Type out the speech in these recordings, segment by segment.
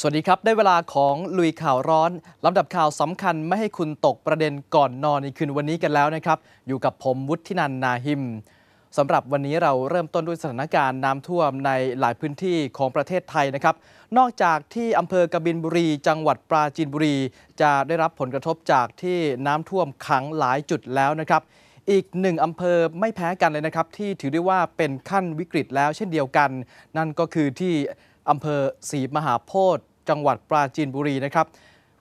สวัสดีครับ ได้เวลาของลุยข่าวร้อนลำดับข่าวสำคัญไม่ให้คุณตกประเด็นก่อนนอนในคืนวันนี้กันแล้วนะครับ อยู่กับผมวุฒินันนาหิมสำหรับวันนี้เราเริ่มต้นด้วยสถานการณ์น้ำท่วมในหลายพื้นที่ของประเทศไทยนะครับ นอกจากที่อำเภอกบินบุรี จังหวัดปราจีนบุรี จะได้รับผลกระทบจากที่น้ำท่วมขังหลายจุดแล้วนะครับ อีกหนึ่งอำเภอไม่แพ้กันเลยนะครับ ที่ถือได้ว่าเป็นขั้นวิกฤตแล้วเช่นเดียวกัน นั่นก็คือที่ อำเภอศรีมหาโพธิ์จังหวัดปราจีนบุรีนะครับ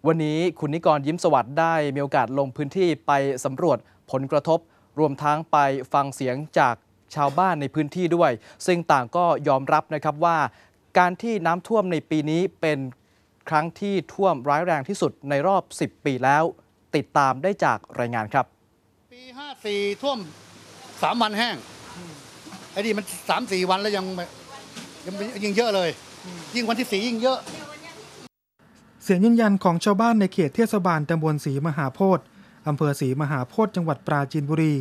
วันนี้คุณนิกรยิ้มสวัสดิ์ได้มีโอกาสลงพื้นที่ไปสำรวจผลกระทบ รวมทั้งไปฟังเสียงจากชาวบ้านในพื้นที่ด้วย ซึ่งต่างก็ยอมรับนะครับว่า การที่น้ำท่วมในปีนี้เป็นครั้งที่ท่วมร้ายแรงที่สุดในรอบ 10 ปีแล้ว ติดตามได้จากรายงานครับ ปีห้าสี่ท่วมสามวันแห้งไอ้นี่มันสามสี่วันแล้วยังยังยิงเยอะเลย ยิ่งวันที่สี่ยิ่งเยอะ เสียงยืนยันของชาวบ้านในเขตเทศบาลตำบลศรีมหาโพธิ์อำเภอศรีมหาโพธิ์จังหวัดปราจีนบุรี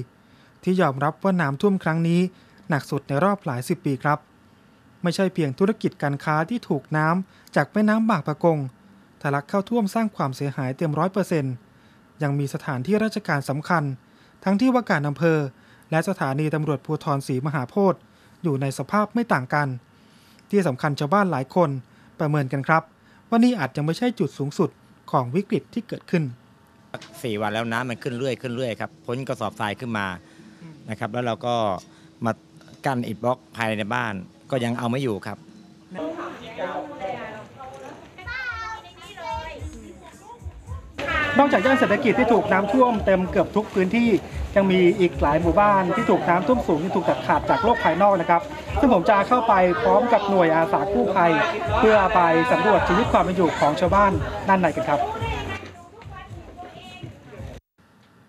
ที่ยอมรับว่าน้ำท่วมครั้งนี้ หนักสุดในรอบหลายสิบปีครับ ไม่ใช่เพียงธุรกิจการค้าที่ถูกน้ำจากแม่น้ำบางปะกงทะลักเข้าท่วมสร้างความเสียหายเต็มร้อยเปอร์เซ็นต์ยังมีสถานที่ราชการสำคัญ ทั้งที่ว่าการอำเภอ และสถานีตำรวจภูธรศรีมหาโพธิ์อยู่ในสภาพไม่ต่างกัน ที่สำคัญชาวบ้านหลายคนประเมินกันครับ ว่านี่อาจจะไม่ใช่จุดสูงสุดของวิกฤตที่เกิดขึ้นสี่วันแล้วน้ำมันขึ้นเรื่อยขึ้นเรื่อยครับพ้นกระสอบทรายขึ้นมานะครับ แล้วเราก็มากั้นอิฐบล็อกภายในบ้านก็ยังเอาไม่อยู่ครับนอกจากย่านเศรษฐกิจที่ถูกน้ำท่วมเต็มเกือบทุกพื้นที่ ยังมีอีกหลายหมู่บ้านที่ถูกน้ำท่วมสูงที่ถูกตัดขาดจากโลกภายนอกนะครับ ซึ่งผมจะเข้าไปพร้อมกับหน่วยอาสากู้ภัย เพื่อไปสำรวจชีวิตความเป็นอยู่ของชาวบ้านด้านในกันครับ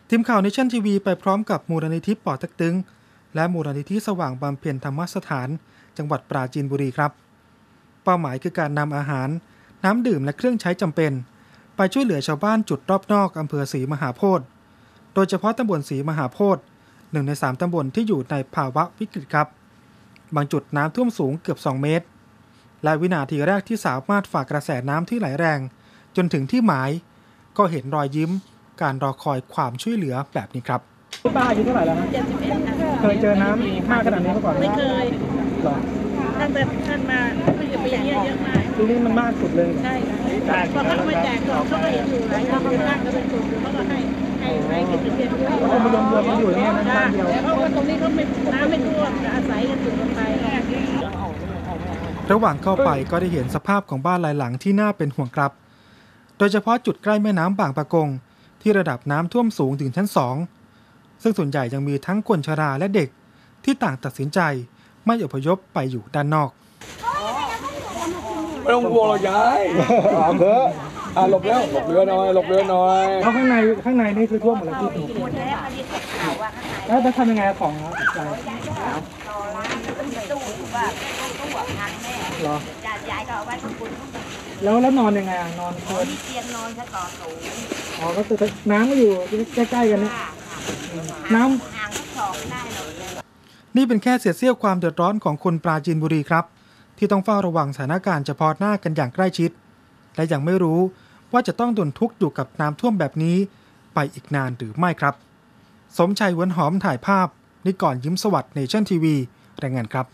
ทีมข่าวในชั่นทีวีไปพร้อมกับมูลนิธิป่อต็กตึง และมูลนิธิสว่างบำเพ็ญธรรมสถาน จังหวัดปราจีนบุรีครับ เป้าหมายคือการนำอาหาร น้ำดื่มและเครื่องใช้จำเป็น ไปช่วยเหลือชาวบ้านจุดรอบนอกอำเภอศรีมหาโพธิ์ โดยเฉพาะตำบลศรีมหาโพธิ์หนึ่งในสามตำบลที่อยู่ในภาวะวิกฤตครับ บางจุดน้ำท่วมสูงเกือบ 2 เมตร และวินาทีแรกที่สามารถฝากกระแสน้ำที่ไหลแรง จนถึงที่หมาย ก็เห็นรอยยิ้ม การรอคอยความช่วยเหลือแบบนี้ครับป้าอายุเท่าไหร่แล้วนะเจ็ดสิบเอ็ดค่ะเคยเจอน้ำมากขนาดนี้มาก่อนไหมไม่เคยหรอตั้งแต่ท่านมาก็อยู่ไปีนี้เยอะมากที่นี่มันมากสุดเลยใช่ค่ะพอเขาเอามาแจกของเขาก็เห็นอยู่หลายคนเขานั่งก็เป็นกลุ่มอยู่เขาก็ให้ ให้ให้กินเย็นด้วยคนมารวมรวมกันอยู่ตรงนี้นะบ้านเดียวเพราะว่าตรงนี้เขาไม่น้ำไม่ท่วมอาศัยกันอยู่กันไประหว่างเข้าไปก็ได้เห็นสภาพของบ้านหลายหลังที่น่าเป็นห่วงครับ โดยเฉพาะจุดใกล้แม่น้ำบางปะกง ที่ระดับน้ำท่วมสูงถึงชั้นสองซึ่งส่วนใหญ่ยังมีทั้งคนชราและเด็กที่ต่างตัดสินใจไม่อพยพไปอยู่ด้านนอกไม่ต้องกลัวหรอกยายถามเถอะ อะหลบแล้วหลบเรือหน่อยหลบเรือหน่อยเพราะข้างในข้างในนี่คือท่วมหมดแล้วที่แล้วจะทำยังไงของใจเหรอยายก็เอาไว้ข้างบนแล้วแล้วนอนยังไงอะนอนเพินมีเตียงนอนซะก่อนสูงอ๋อก็คือน้ำก็อยู่ใกล้ๆกันเนี่ยน้ำห่างสักสองได้หรอกนี่เป็นแค่เศษเสี้ยวความเดือดร้อนของคนปราจีนบุรีครับ ที่ต้องเฝ้าระวังสถานการณ์เฉพาะหน้ากันอย่างใกล้ชิด และยังไม่รู้ ว่าจะต้องทนทุกข์อยู่กับน้ำท่วมแบบนี้ ไปอีกนานหรือไม่ครับ สมชัยหวนหอมถ่ายภาพ นิกรยิ้มสวัสดิ์เนชั่นทีวีรายงานครับ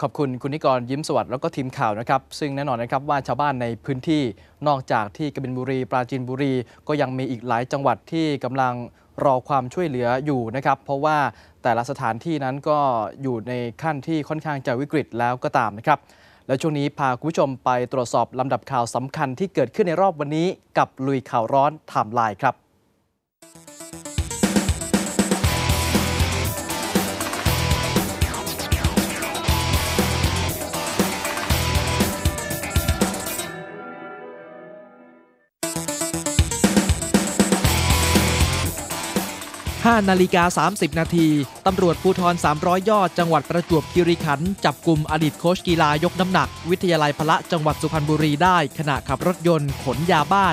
ขอบคุณคุณนิกรยิ้มสวัสดิ์แล้วก็ทีมข่าวนะครับ ซึ่งแน่นอนนะครับว่าชาวบ้านในพื้นที่นอกจากที่กบินบุรี ปราจีนบุรี ก็ยังมีอีกหลายจังหวัดที่กำลังรอความช่วยเหลืออยู่นะครับ เพราะว่าแต่ละสถานที่นั้นก็อยู่ในขั้นที่ค่อนข้างจะวิกฤตแล้วก็ตามนะครับ และช่วงนี้พาคุณผู้ชมไปตรวจสอบลำดับข่าวสำคัญที่เกิดขึ้นในรอบวันนี้กับลุยข่าวร้อนไทม์ไลน์ครับ 5นาฬิกา 30 นาที ตำรวจภูธร300 ยอด จังหวัดประจวบคีรีขันธ์จับกลุ่มอดีตโค้ชกีฬายกน้ำหนัก วิทยาลัยพละจังหวัดสุพรรณบุรีได้ ขณะขับรถยนต์ขนยาบ้า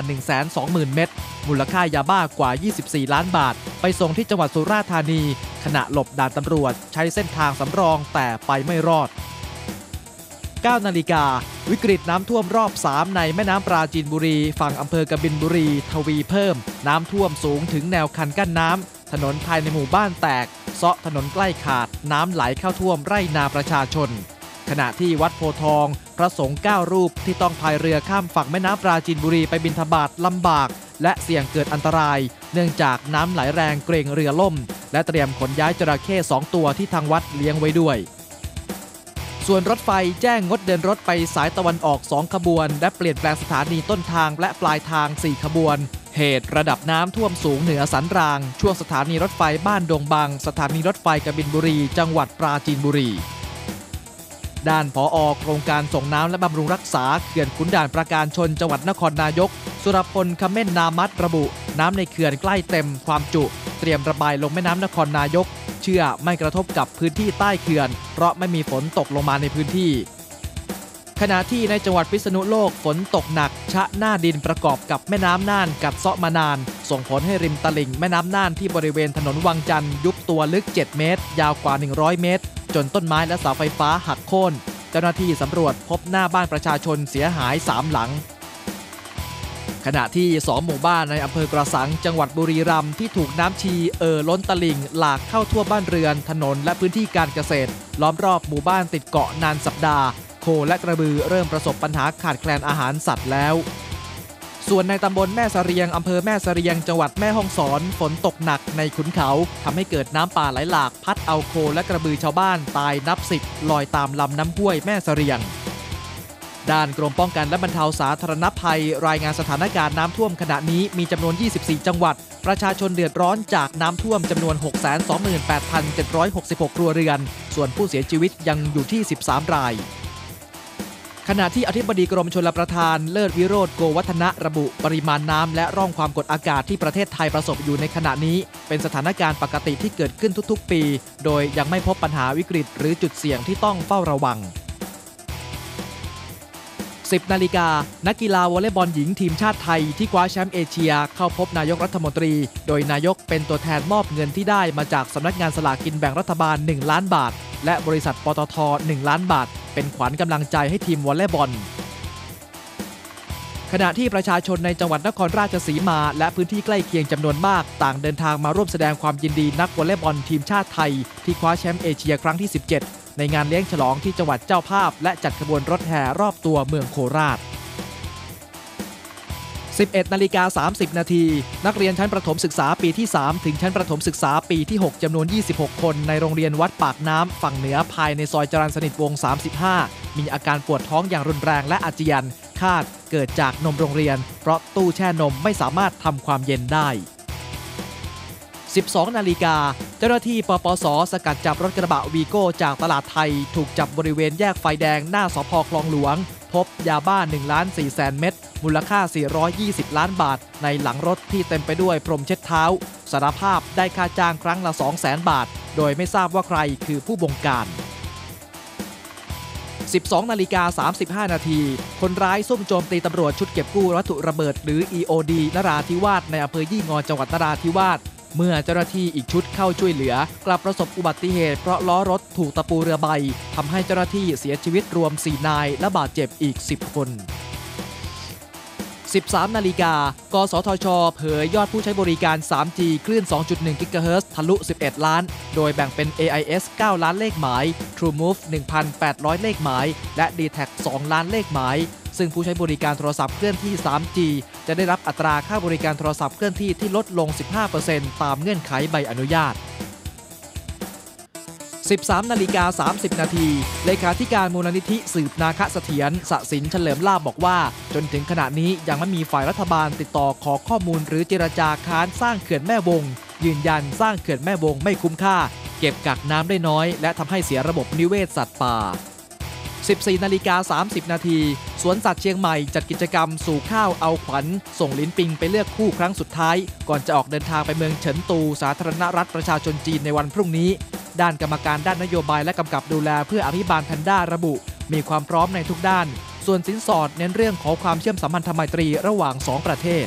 120,000 เม็ดมูลค่ายาบ้ากว่า 24 ล้านบาท ไปส่งที่จังหวัดสุราษฎร์ธานี ขณะหลบด่านตำรวจ ใช้เส้นทางสำรองแต่ไปไม่รอด 9 นาฬิกา วิกฤตน้ำท่วมรอบ 3 ในแม่น้ำปราจีนบุรี ฝั่งอำเภอกบินบุรี ทวีเพิ่ม น้ำท่วมสูงถึงแนวคันกั้นน้ำ ถนนภายในหมู่บ้านแตก เซาะถนนใกล้ขาด น้ำไหลเข้าท่วมไร่นาประชาชน ขณะที่วัดโพทอง พระสงฆ์9รูปที่ต้องพายเรือข้ามฝั่งแม่น้ำปราจีนบุรีไปบินทบาทลำบาก และเสี่ยงเกิดอันตราย เนื่องจากน้ำไหลแรงเกรงเรือล่ม และเตรียมขนย้ายจระเข้2ตัวที่ทางวัดเลี้ยงไว้ด้วย ส่วนรถไฟแจ้งงดเดินรถไปสายตะวันออก 2 ขบวน และเปลี่ยนแปลงสถานีต้นทางและปลายทาง 4 ขบวน เหตุระดับน้ำท่วมสูงเหนือสันราง ช่วงสถานีรถไฟบ้านดงบาง สถานีรถไฟกบินบุรี จังหวัดปราจีนบุรี ด้านผออโครงการส่งน้ำและบำรุงรักษาเขื่อนขุนด่านประการชนจังหวัดนครนายก สุรพลคำเม่นนามัดระบุ น้ำในเขื่อนใกล้เต็มความจุ เตรียมระบายลงแม่น้ำนครนายก เชื่อไม่กระทบกับพื้นที่ใต้เขื่อน เพราะไม่มีฝนตกลงมาในพื้นที่ ขณะที่ในจังหวัดพิษณุโลกฝนตกหนัก ชะหน้าดินประกอบกับแม่น้ำน่านกัดเซาะมานาน ส่งผลให้ริมตลิ่งแม่น้ำน่านที่บริเวณถนนวังจันทร์ยุบตัวลึก 7 เมตร ยาวกว่า 100 เมตร จนต้นไม้และเสาไฟฟ้าหักโค่นเจ้าหน้าที่สำรวจพบหน้าบ้านประชาชนเสียหาย 3 หลัง ขณะที่สองหมู่บ้านในอำเภอกระสัง จังหวัดบุรีรัมย์ที่ถูกน้ำชีเอ่อล้นตลิ่งหลากเข้าทั่วบ้านเรือน ถนนและพื้นที่การเกษตร ล้อมรอบหมู่บ้านติดเกาะนานสัปดาห์ โคและกระบือเริ่มประสบปัญหาขาดแคลนอาหารสัตว์แล้ว ส่วนในตำบลแม่เสรียงอำเภอแม่เสรียงจังหวัดแม่ฮ่องสอนฝนตกหนักในขุนเขาทำให้เกิดน้ำป่าไหลหลากพัดเอาโคและกระบือชาวบ้านตายนับสิบลอยตามลำน้ำห้วยแม่เสรียง ด้านกรมป้องกันและบรรเทาสาธารณภัย รายงานสถานการณ์น้ำท่วมขณะนี้มีจำนวน 24 จังหวัด ประชาชนเดือดร้อนจากน้ำท่วมจำนวน 628,766 ครัวเรือน ส่วนผู้เสียชีวิตยังอยู่ที่ 13 ราย ขณะที่อธิบดีกรมชลประทานเลิศวิโรธโกวัฒนะระบุปริมาณน้ำและร่องความกดอากาศที่ประเทศไทยประสบอยู่ในขณะนี้ เป็นสถานการณ์ปกติที่เกิดขึ้นทุกๆ ปี โดยยังไม่พบปัญหาวิกฤต หรือจุดเสี่ยงที่ต้องเฝ้าระวัง 10 นาฬิกา นักกีฬาวอลเลย์บอลหญิงทีมชาติไทยที่คว้าแชมป์เอเชีย เข้าพบนายกรัฐมนตรี โดยนายกเป็นตัวแทนมอบเงินที่ได้มาจากสำนักงานสลากกินแบ่งรัฐบาล 1 ล้านบาท และบริษัทปตท 1 ล้านบาท เป็นขวัญกำลังใจให้ทีมวอลเลย์บอลขณะที่ประชาชนในจังหวัดนครราชสีมา และพื้นที่ใกล้เคียงจำนวนมาก ต่างเดินทางมาร่วมแสดงความยินดีนักวอลเลย์บอลทีมชาติไทย ที่คว้าแชมป์เอเชียครั้งที่ 17 ในงานเลี้ยงฉลองที่จังหวัดเจ้าภาพ และจัดขบวนรถแห่รอบตัวเมืองโคราช 11นาฬิกา30 นาทีนักเรียนชั้นประถมศึกษาปีที่ 3 ถึงชั้นประถมศึกษาปีที่ 6จำนวน 26 คนในโรงเรียนวัดปากน้ำฝั่งเหนือภายในซอยจรัญสนิทวง 35 มีอาการปวดท้องอย่างรุนแรงและอาเจียน คาดเกิดจากนมโรงเรียน เพราะตู้แช่นมไม่สามารถทำความเย็นได้ 12 นาฬิกา จ้าหน้าที่ปปส สกัดจับรถกระบะวีโก้จากตลาดไทย ถูกจับบริเวณแยกไฟแดงหน้าสพคลองหลวง พบยาบ้า1ล้าน4แสนเม็ดมูลค่า 420 ล้านบาท ในหลังรถที่เต็มไปด้วยพรมเช็ดเท้า สารภาพได้ค่าจ้างครั้งละ 2 0 0แสนบาท โดยไม่ทราบว่าใครคือผู้บงการ 12 นาฬิกา 35 นาที คนร้ายซุ่มโจมตีตำรวจชุดเก็บกู้วัตถุระเบิด หรือ EOD นราธิวาสในอำเภอยี่งอนจังหวัดนราธิวาส เมื่อเจ้าหน้าที่อีกชุดเข้าช่วยเหลือ กลับประสบอุบัติเหตุเพราะล้อรถถูกตะปูเรือใบทำให้เจ้าหน้าที่เสียชีวิตรวม 4 นาย และบาดเจ็บอีก 10 คน 13 นาฬิกากสทช เผยยอดผู้ใช้บริการ 3G คลื่น 2.1 กิกะเฮิรตซ์ทะลุ 11 ล้าน โดยแบ่งเป็น AIS 9 ล้านเลขหมาย TrueMove 1,800 เลขหมาย และ d t แท2ล้านเลขหมาย ซึ่งผู้ใช้บริการโทรศัพท์เคลื่อนที่ 3G จะได้รับอัตราค่าบริการโทรศัพท์เคลื่อนที่ที่ลดลง 15%ตามเงื่อนไขใบอนุญาต 13นาฬิกา30 นาทีเลขาธิการมูลนิธิสืบนาคเสถียรสสินเฉลิมลาบบอกว่า จนถึงขณะนี้ยังไม่มีฝ่ายรัฐบาลติดต่อขอข้อมูลหรือเจรจาค้านสร้างเขื่อนแม่วง ยืนยันสร้างเขื่อนแม่วงไม่คุ้มค่า เก็บกักน้ำได้น้อย และทำให้เสียระบบนิเวศสัตว์ป่า 14 นาฬิกา 30 นาที สวนสัตว์เชียงใหม่จัดกิจกรรมสู่ข้าวเอาขวัญ ส่งลิ้นปิงไปเลือกคู่ครั้งสุดท้าย ก่อนจะออกเดินทางไปเมืองเฉินตู สาธารณรัฐประชาชนจีนในวันพรุ่งนี้ ด้านกรรมการด้านนโยบายและกำกับดูแลเพื่ออภิบาลแพนด้าระบุ มีความพร้อมในทุกด้าน ส่วนสินสอดเน้นเรื่องของความเชื่อมสัมพันธไมตรีระหว่าง 2 ประเทศ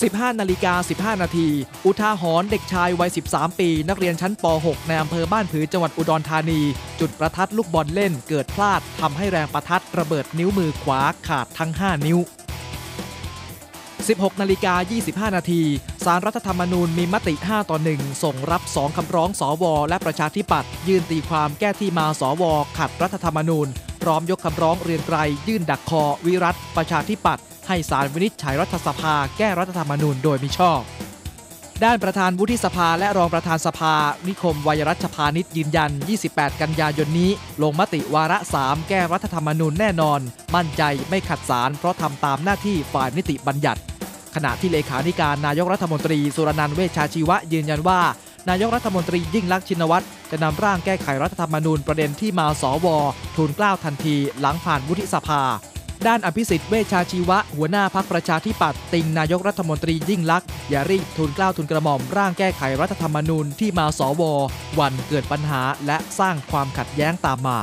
15 นาฬิกา 15 นาที อุทาหรณ์เด็กชายวัย 13 ปี นักเรียนชั้นป .6 ในอำเภอบ้านผือจังหวัดอุดรธานี จุดประทัดลูกบอลเล่นเกิดพลาดทำให้แรงประทัดระเบิดนิ้วมือขวาขาดทั้ง 5 นิ้ว16นาฬิกา 25 นาที สารรัฐธรรมนูญมีมติ 5 ต่อ 1 ส่งรับ 2 คำร้องสวและประชาธิปัตย์ยื่นตีความแก้ที่มาสวขัดรัฐธรรมนูญ พร้อมยกคำร้องเรียนไกรยื่นดักคอ วิรัตประชาธิปัตย์ ให้สารวินิจฉัยรัฐสภาแก้รัฐธรรมนูญโดยมิชอบ ด้านประธานวุฒิสภาและรองประธานสภา นิคมวัยรัชพานิชยืนยัน 28 กันยายนนี้ ลงมติวาระ 3 แก้รัฐธรรมนูญแน่นอน มั่นใจไม่ขัดสารเพราะทำตามหน้าที่ฝ่ายนิติบัญญัติ ขณะที่เลขาธิการนายกรัฐมนตรีสุรนันท์เวชชาชีวะยืนยันว่านายกรัฐมนตรียิ่งลักษณ์ชินวัตรจะนำร่างแก้ไขรัฐธรรมนูญประเด็นที่มาสวทูลกล้าวทันทีหลังผ่านวุฒิสภา ด้านอภิสิทธิ์เวชชาชีวะ หัวหน้าพักประชาธิปัตย์ติงนายกรัฐมนตรียิ่งลักษณ์อย่ารีบทูลเกล้าวทูลกระหม่อมร่างแก้ไขรัฐธรรมนูญที่มาสววันเกิดปัญหาและสร้างความขัดแย้งตามมา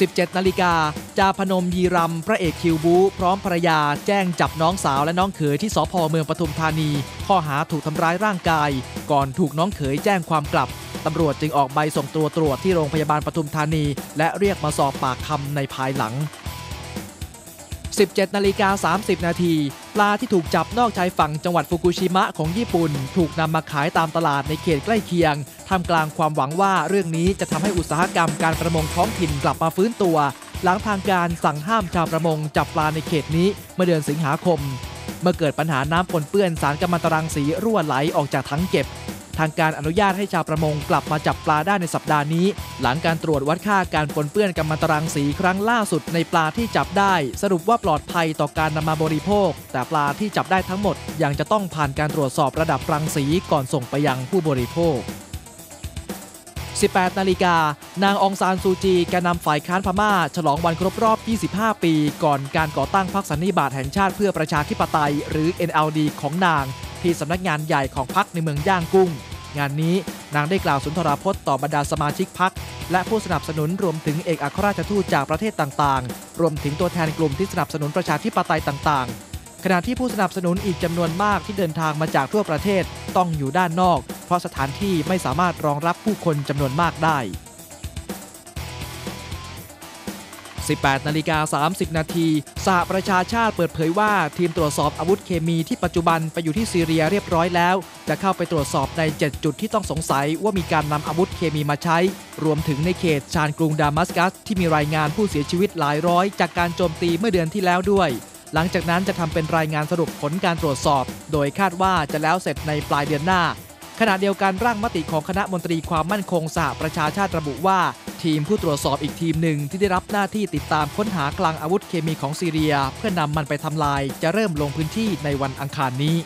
17 นาฬิกาจาพนมยีรำพระเอกคิวบู พร้อมภรรยา แจ้งจับน้องสาวและน้องเขยที่สพเมืองปทุมธานี ข้อหาถูกทำร้ายร่างกาย ก่อนถูกน้องเขยแจ้งความกลับ ตำรวจจึงออกใบส่งตัวตรวจที่โรงพยาบาลปทุมธานี และเรียกมาสอบปากคำในภายหลัง 17นาฬิกา30 นาทีปลาที่ถูกจับนอกชายฝั่งจังหวัดฟุกุชิมะของญี่ปุ่น ถูกนำมาขายตามตลาดในเขตใกล้เคียงท่ามกลางความหวังว่าเรื่องนี้จะทำให้อุตสาหกรรมการประมงท้องถิ่นกลับมาฟื้นตัว หลังทางการสั่งห้ามชาวประมงจับปลาในเขตนี้เมื่อเดือนสิงหาคม เมื่อเกิดปัญหาน้ำปนเปื้อนสารกัมมันตรังสีรั่วไหลออกจากถังเก็บ ทางการอนุญาตให้ชาวประมงกลับมาจับปลาได้ในสัปดาห์นี้ หลังการตรวจวัดค่าการปนเปื้อนกัมมันตรังสีครั้งล่าสุดในปลาที่จับได้ สรุปว่าปลอดภัยต่อการนำมาบริโภค แต่ปลาที่จับได้ทั้งหมด ยังจะต้องผ่านการตรวจสอบระดับรังสีก่อนส่งไปยังผู้บริโภค18 นาฬิกา นางองซานซูจีแกนนำฝ่ายค้านพม่า ฉลองวันครบรอบ 25 ปี ก่อนการก่อตั้งพรรคสันนิบาตแห่งชาติเพื่อประชาธิปไตย หรือ NLD ของนาง ที่สำนักงานใหญ่ของพรรคในเมืองย่างกุ้ง งานนี้นางได้กล่าวสุนทรพจน์ต่อบรรดาสมาชิกพรรคและผู้สนับสนุนรวมถึงเอกอัครราชทูตจากประเทศต่างๆ รวมถึงตัวแทนกลุ่มที่สนับสนุนประชาธิปไตยต่างๆ ขณะที่ผู้สนับสนุนอีกจำนวนมากที่เดินทางมาจากทั่วประเทศต้องอยู่ด้านนอก เพราะสถานที่ไม่สามารถรองรับผู้คนจำนวนมากได้ 18นาฬิกา30 นาทีสหประชาชาติเปิดเผยว่า ทีมตรวจสอบอาวุธเคมีที่ปัจจุบันไปอยู่ที่ซีเรียเรียบร้อยแล้ว จะเข้าไปตรวจสอบใน 7 จุดที่ต้องสงสัยว่ามีการนำอาวุธเคมีมาใช้ รวมถึงในเขตชานกรุงดามัสกัส ที่มีรายงานผู้เสียชีวิตหลายร้อย จากการโจมตีเมื่อเดือนที่แล้วด้วย หลังจากนั้นจะทำเป็นรายงานสรุปผลการตรวจสอบ โดยคาดว่าจะแล้วเสร็จในปลายเดือนหน้าขณะเดียวกันร่างมติของคณะมนตรีความมั่นคงสหประชาชาติระบุว่า ทีมผู้ตรวจสอบอีกทีมหนึ่งที่ได้รับหน้าที่ติดตามค้นหากลางอาวุธเคมีของซีเรีย เพื่อนำมันไปทำลายจะเริ่มลงพื้นที่ในวันอังคารนี้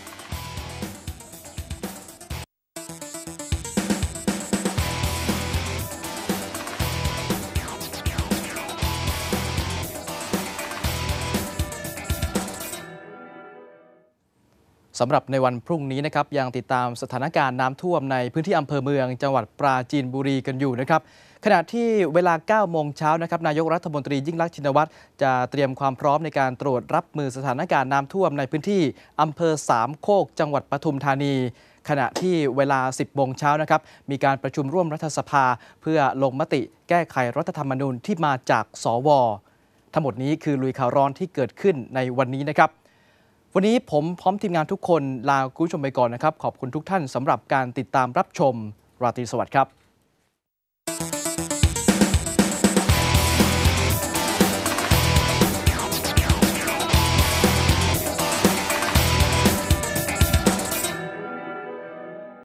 สำหรับในวันพรุ่งนี้นะครับยังติดตามสถานการณ์น้ำท่วมในพื้นที่อำเภอเมือง จังหวัดปราจีนบุรีกันอยู่นะครับขณะที่เวลา 9 โมงเช้านะครับนายกรัฐมนตรียิ่งลักษณ์ชินวัตรจะเตรียมความพร้อมในการตรวจรับมือสถานการณ์น้ำท่วมในพื้นที่อำเภอสามโคก จังหวัดปทุมธานี ขณะที่เวลา 10 โมงเช้านะครับมีการประชุมร่วมรัฐสภา เพื่อลงมติแก้ไขรัฐธรรมนูญที่มาจากสว ทั้งหมดนี้คือลุยข่าวร้อนที่เกิดขึ้นในวันนี้นะครับ วันนี้ผมพร้อมทีมงานทุกคนลาคุณผู้ชมไปก่อนนะครับ ขอบคุณทุกท่านสำหรับการติดตามรับชม ราตรีสวัสดิ์ครับ